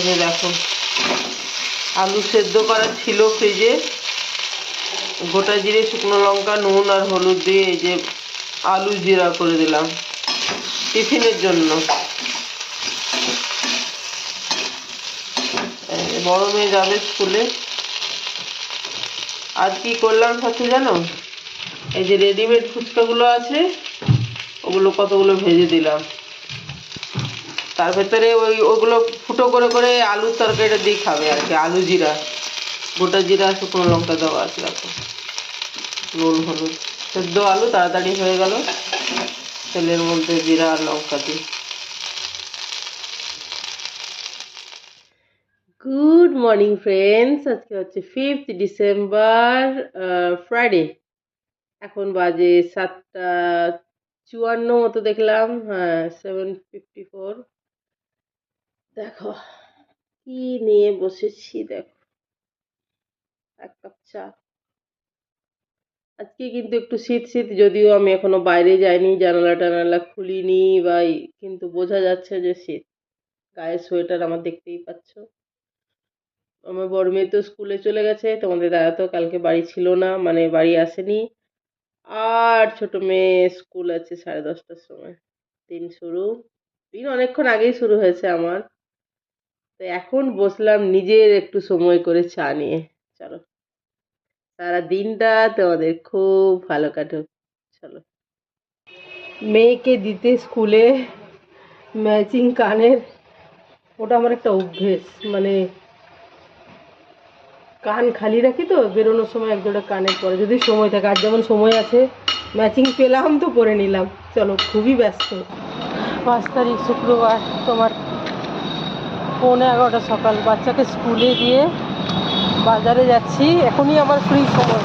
যে দেখো। আলু সেদ্ধ করা ছিল ফ্রিজে। গোটা জিরে, শুকনো লঙ্কা, নুন আর হলুদ দিয়ে এই যে আলু জিরা করে দিলাম টিফিনের জন্য। বড় মেয়ে যাবে স্কুলে। আর কি করলাম সাথে জানো? এই যে রেডিমেড ফুচকাগুলো আছে, ওগুলো কতগুলো ভেজে দিলাম। তার ভেতরে ওই, ওগুলো ফুটো করে করে আলুর তরকারিটা দিয়ে খাবে আর কি, আলু জিরা, গোটা জিরা, শুকনো লঙ্কা দেওয়া আছে দেখো। নুন, হলুদ, সেদ্ধ আলু, তাড়াতাড়ি হয়ে গেল। তেলের মধ্যে জিরা আর লঙ্কা দিই গুড মর্নিং ফ্রেন্ডস আজকে হচ্ছে ফিফথ ডিসেম্বর ফ্রাইডে এখন বাজে সাতটা চুয়ান্ন মতো দেখলাম হ্যাঁ সেভেন ফিফটি ফোর দেখো, কি নিয়ে বসেছি দেখো। এক কাপ চা। আজকে কিন্তু একটু শীত শীত, যদিও আমি এখনও বাইরে যাইনি, জানালা টানালা খুলিনি বা কিন্তু বোঝা যাচ্ছে যে শীত। গায়ে সোয়েটার আমার দেখতেই পাচ্ছ। আমার বড় মেয়ে তো স্কুলে চলে গেছে, তোমাদের দাদা তো কালকে বাড়ি ছিল না মানে বাড়ি আসেনি। আর ছোট মেয়ে স্কুল আছে সাড়ে দশটার সময়। দিন শুরু। দিন অনেকক্ষণ আগেই শুরু হয়েছে আমার। তো এখন বসলাম নিজের একটু সময় করে চা নিয়ে। চলো। সারা দিনটা তোমাদের খুব ভালো কাটুক। চলো। মেয়েকে দিতে স্কুলে ম্যাচিং কানের ওটা আমার একটা অভ্যেস। মানে কান খালি রাখি তো, বেরোনোর সময় এক জোড়া কানের পরে। যদি সময় থাকে, আর যেমন সময় আছে, ম্যাচিং পেলাম তো পরে নিলাম। চলো, খুবই ব্যস্ত। পাঁচ তারিখ শুক্রবার, তোমার পৌনে এগারোটা সকাল। বাচ্চাকে স্কুলে দিয়ে বাজারে যাচ্ছি। এখনই আমার ফ্রি সময়।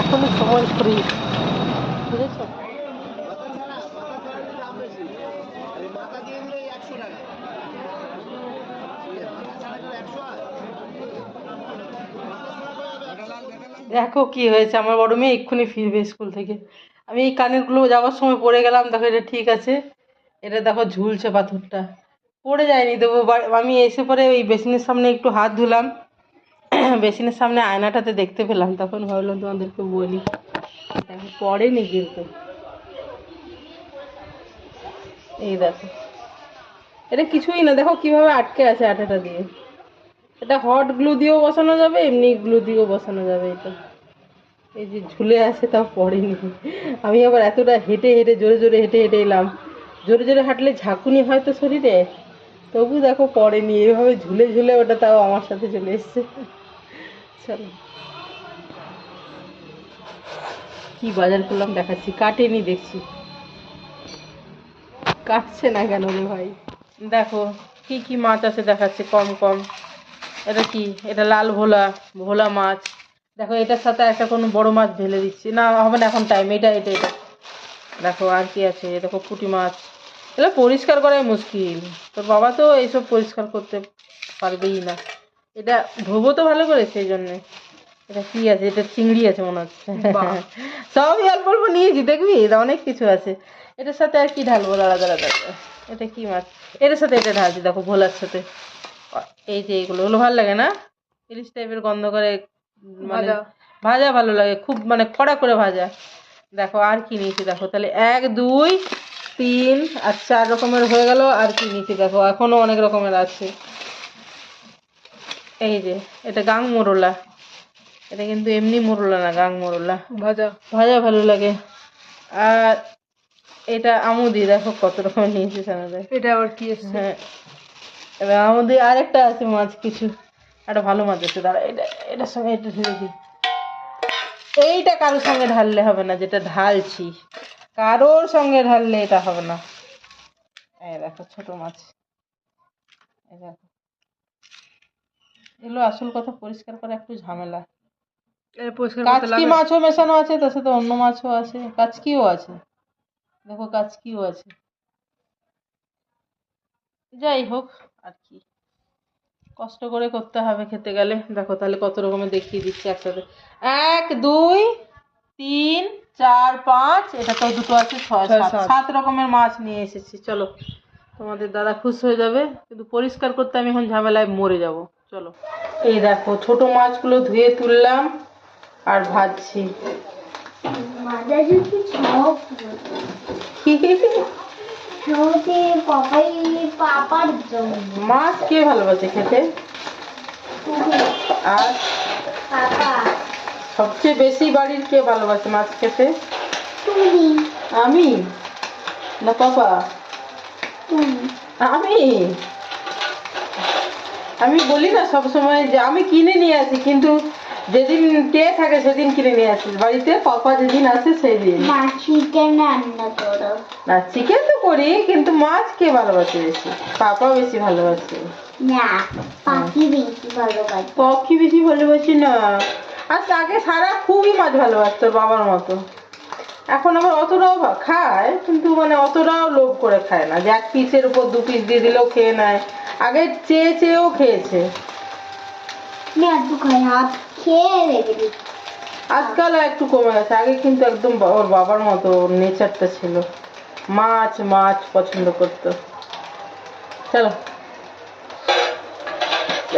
এখনই সময় ফ্রি বুঝেছ? দেখো কি হয়েছে। আমার বড় মেয়ে এক্ষুনি ফিরবে স্কুল থেকে। আমি এই কানেরগুলো যাওয়ার সময় পড়ে গেলাম। দেখো এটা ঠিক আছে। এটা দেখো ঝুলছে পাথরটা। পড়ে যায়নি দেবো আমি এসে পরে ওই বেসিনের সামনে একটু হাত ধুলাম। বেসিনের সামনে আয়নাটাতে দেখতে পেলাম, তখন ভাবলাম তোমাদেরকে বলি। পড়েনি কিন্তু। এই দেখো। এটা কিছুই না, দেখো কীভাবে আটকে আছে আঠাটা দিয়ে। এটা হট গ্লু দিয়েও বসানো যাবে, এমনি গ্লু দিয়েও বসানো যাবে এটা। এই যে ঝুলে আছে, তাও পড়েনি। আমি আবার এতটা হেঁটে হেঁটে, জোরে জোরে হেঁটে হেঁটে এলাম। জোরে জোরে হাঁটলে ঝাঁকুনি হয় তো শরীরে? তবু দেখো পড়েনি, এভাবে ঝুলে ঝুলে ওটা তাও আমার সাথে চলে এসছে। চলো। কি বাজার করলাম দেখাচ্ছি, কাটেনি দেখছি। কাটছে না কেন রে ভাই? দেখো, কি কি মাছ আছে দেখাচ্ছে, কম কম। এটা কি? এটা লাল ভোলা ভোলা মাছ। দেখো, এটার সাথে একটা কোনো বড় মাছ ঢেলে দিচ্ছি। না, হবে না, এখন টাইম এটা এটা এটা। দেখো, আর কি আছে? দেখো পুঁটি মাছ। এগুলো পরিষ্কার করাই মুশকিল। তোর বাবা তো এইসব পরিষ্কার করতে পারবেই না। এটা ধোবো তো ভালো করে সেই জন্যে। এটা কি আছে? এটা চিংড়ি আছে মনে হচ্ছে। সবই অল্প অল্প নিয়েছি দেখবি? এটা অনেক কিছু আছে। এটার সাথে আর কি ঢালবো? দাঁড়া দাঁড়া দাঁড়া। এটা কি মাছ? এটার সাথে এটা ঢালছি দেখো ভোলার সাথে। এই যে এগুলো। ওগুলো ভালো লাগে না? ইলিশ টাইপের গন্ধ করে মানে ভাজা। ভালো লাগে। খুব মানে কড়া করে ভাজা। দেখো আর কি নিয়েছি দেখো। তাহলে এক দুই তিন আর চার রকমের হয়ে গেল আর কি নিয়েছি দেখো এখনও অনেক রকমের আছে। এই যে এটা গাং মোরলা। এটা কিন্তু এমনি মোরলা না গাং মোরলা। ভাজা। ভাজা ভালো লাগে। আর এটা আমুদি দেখো কত রকমের নিয়েছি সানাদের এটা আবার কি হ্যাঁ। এবার আমাদের আরেকটা আছে মাছ কিছু। একটা ভালো মাছ আছে দাঁড়া এটা এটার সঙ্গে এটা ঢেলে দিই। এইটা কারোর সঙ্গে ঢাললে হবে না যেটা ঢালছি। কারোর সঙ্গে ঢাললে এটা হবে না। এই দেখো ছোট মাছ। এই দেখো। এগুলো আসল কথা পরিষ্কার করা একটু ঝামেলা। কাচকি মাছও মেশানো আছে তার সাথে অন্য মাছও আছে। কাচকিও আছে। দেখো কাচকিও আছে। যাই হোক আর কি। কষ্ট করে করতে হবে খেতে গেলে। দেখো তাহলে কত রকমের দেখিয়ে দিচ্ছি একসাথে। এক দুই তিন চার পাঁচ এটা তো দুটো আছে ছয় সাত। সাত। রকমের মাছ নিয়ে এসেছি চলো। তোমাদের দাদা খুশ হয়ে যাবে কিন্তু পরিষ্কার করতে আমি এখন ঝামেলায় মরে যাব। চলো। এই দেখো ছোট মাছগুলো ধুয়ে তুললাম আর ভাজছি। মাছ কে ভালোবাসে খেতে? আর? পাপা। সবচেয়ে বেশি বাড়ির কে ভালোবাসে মাছ খেতে? তুমি। আমি? না পাপা? আমি? আমি বলি না সব সময় যে আমি কিনে নিয়ে আসি কিন্তু যেদিন কে থাকে সেদিন কিনে নিয়ে আসিস বাড়িতে পাপা যেদিন আসে সেদিন না চিকেন তো করি কিন্তু মাছ কে ভালোবাসে বেশি? পাপা বেশি ভালোবাসে। না পাখি বেশি ভালোবাসে। পক্ষী বেশি ভালোবাসি না। আর আগে সারা খুবই মাছ ভালোবাসতো বাবার মতো। এখন আবার অতটাও খায় কিন্তু মানে অতটাও লোভ করে খায় না। যে এক পিসের উপর দু পিস দিয়ে দিলেও খেয়ে নেয়। আগে চেয়ে চেয়েও খেয়েছে। আজকাল একটু কমে গেছে। আগে কিন্তু একদম ওর বাবার মতো নেচারটা ছিল। মাছ মাছ পছন্দ করতো। চলো।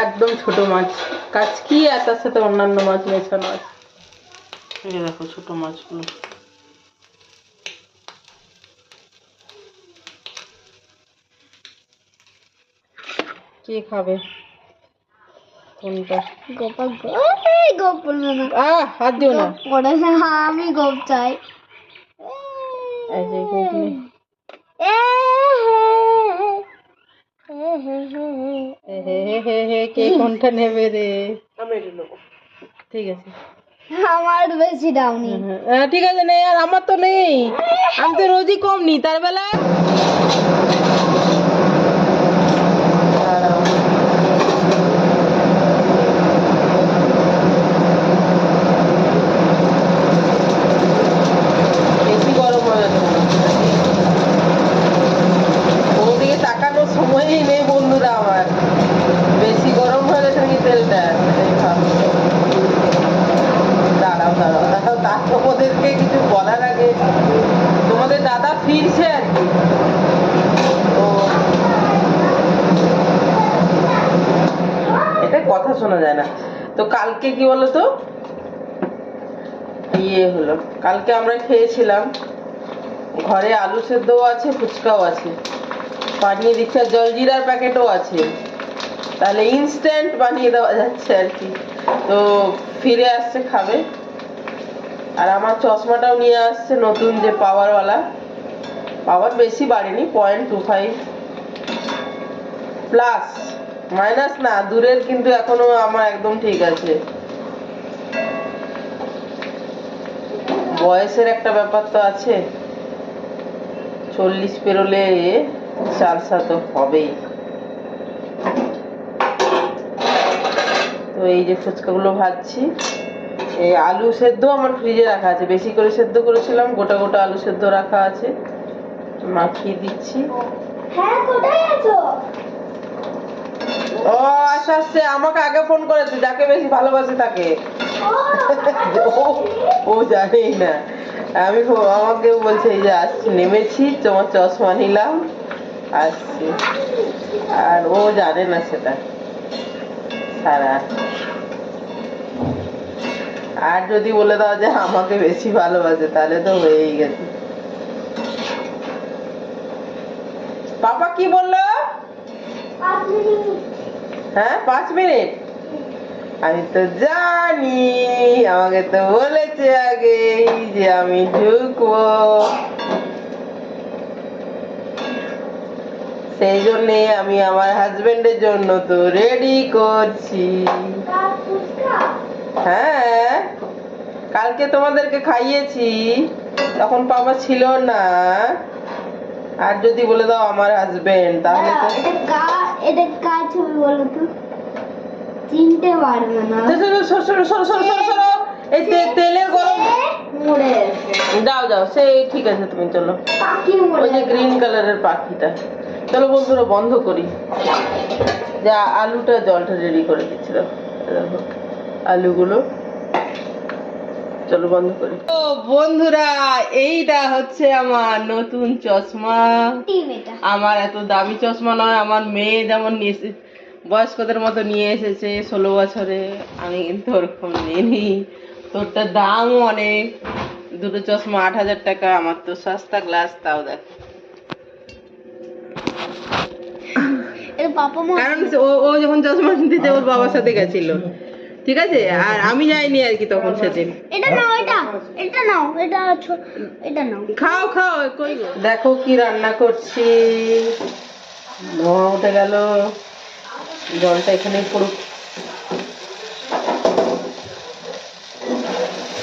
একদম ছোট মাছ। কাচকি আর তার সাথে অন্যান্য মাছ মেশানো আছে? এই দেখো ছোট মাছগুলো। কে খাবে? কোনটা? গোপা গোপ বলবে না আহ হাত দিও না। পড়ে না আমি গোপ চাই। এই যে কে কোনটা নেবে রে? ঠিক আছে। আমার বেশি ডাউনি হ্যাঁ, ঠিক আছে নেই আর আমার তো নেই। আমি তো রোজই কম নি তার বেলায়। বেশি গরম হয়ে যাচ্ছে মনে হচ্ছে। ওদিকে নেই বন্ধুরা আমার। বেশি গরম হয়ে গেছে নাকি তেলটা দাঁড়াও দাঁড়াও দাঁড়াও, তা তোমাদেরকে কিছু বলার আগে তোমাদের দাদা ফিরছে আর কি। এটা কথা শোনা যায় না। তো কালকে কি বলো তো ইয়ে হলো, কালকে আমরা খেয়েছিলাম। ঘরে আলু সেদ্ধও আছে, ফুচকাও আছে। বানিয়ে দিচ্ছে, আর জলজিরার প্যাকেটও আছে। তাহলে ইনস্ট্যান্ট বানিয়ে দেওয়া যাচ্ছে আর কি। তো ফিরে আসছে, খাবে। আর আমার চশমাটাও নিয়ে আসছে নতুন যে পাওয়ারওয়ালা। পাওয়ার বেশি বাড়েনি point two five plus minus না, দূরের কিন্তু এখনও আমার একদম ঠিক আছে। বয়সের একটা ব্যাপার তো আছে। চল্লিশ পেরোলে চালসা তো হবেই। তো এই যে ফুচকাগুলো ভাজছি এই আলু সেদ্ধ আমার ফ্রিজে রাখা আছে। বেশি করে সেদ্ধ করেছিলাম গোটা গোটা আলু সেদ্ধ রাখা আছে। মাখিয়ে দিচ্ছি। হ্যাঁ ও আচ্ছা আসছে আমাকে আগে ফোন করেছে যাকে বেশি ভালোবাসে তাকে। ও- ও জানেই না। আমি আমাকে বলছে এই যে আসছি নেমেছি তোমার চশমা নিলাম। আসছি। আর ও জানে না সেটা। সারা। আর যদি বলে দাও যে আমাকে বেশি ভালোবাসে তাহলে তো হয়েই গেছে। পাপা কি বলল? হ্যাঁ পাঁচ মিনিট? আমি তো জানি আমাকে তো বলেছে আগে যে আমি ঢুকবো। সেই জন্যে আমি আমার হাজবেন্ডের জন্য তো রেডি করছি। হ্যাঁ কালকে তোমাদেরকে খাইয়েছি তখন পাপা ছিল না। আর যদি বলে দাও আমার হাজবেন্ড তাহলে তো এটা কা এটা কার ছবি বলো তো। চিনতে পারবে না। সরো, সরো, সরো, সরো, সরো, সরো। এই তেলের গরম যাও যাও সেই ঠিক আছে তুমি চলো। ওই যে গ্রিন কালারের পাখিটা। চলো বন্ধুরা বন্ধ করি। যা আলুটা জলটা রেডি করে দিচ্ছিল দেখো আলুগুলো। চলো বন্ধ করি। ও বন্ধুরা এইটা হচ্ছে আমার নতুন চশমা। আমার এত দামি চশমা নয় আমার মেয়ে যেমন নিয়ে বয়স্কদের মতো নিয়ে এসেছে ষোলো বছরে আমি কিন্তু ওরকম নিইনি। তোরটার দামও অনেক। দুটো চশমা আট হাজার টাকা আমার তো সস্তা গ্লাস তাও দেখ। কারণ ও ও যখন চশমা কিনতে ওর বাবার সাথে গেছিল। ঠিক আছে? আর আমি যাইনি আর কি তখন সেদিন। এটা নাও এটা এটা নাও এটা এটা নাও। খাও খাও কই দেখো কি রান্না করছি। ধোঁয়া উঠে গেল। জলটা এখানে পড়ুক।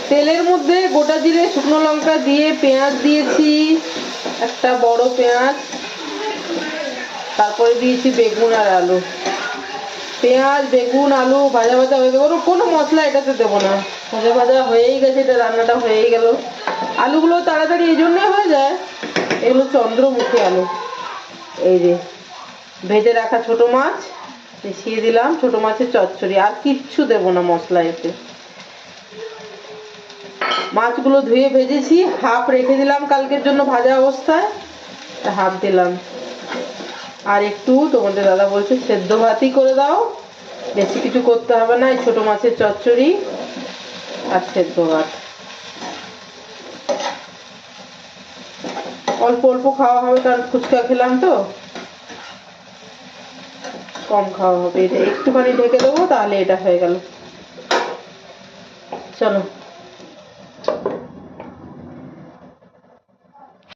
তেলের মধ্যে গোটা জিরে শুকনো লঙ্কা দিয়ে পেঁয়াজ দিয়েছি। একটা বড় পেঁয়াজ। তারপরে দিয়েছি বেগুন আর আলু। পেঁয়াজ, বেগুন, আলু ভাজা ভাজা হয়ে গেল। কোনো মশলা এটাতে দেবো না। ভাজা ভাজা হয়েই গেছে, এটা রান্নাটা হয়েই গেল। আলুগুলো তাড়াতাড়ি এই জন্যই হয়ে যায়, এগুলো চন্দ্রমুখী আলু। এই যে, ভেজে রাখা ছোট মাছ, মিশিয়ে দিলাম, ছোট মাছের চচ্চড়ি। আর কিচ্ছু দেবো না মশলা এতে। মাছগুলো ধুয়ে ভেজেছি, হাফ রেখে দিলাম কালকের জন্য ভাজা অবস্থায়। হাফ দিলাম। আর একটু তোমাদের দাদা বলছে সেদ্ধ ভাতই করে দাও। বেশি কিছু করতে হবে না, এই ছোট মাছের চচ্চড়ি আর সেদ্ধ ভাত। অল্প অল্প খাওয়া হবে, কারণ ফুচকা খেলাম তো। কম খাওয়া হবে, এটা একটুখানি ঢেকে দেবো, তাহলে এটা হয়ে গেল। চলো।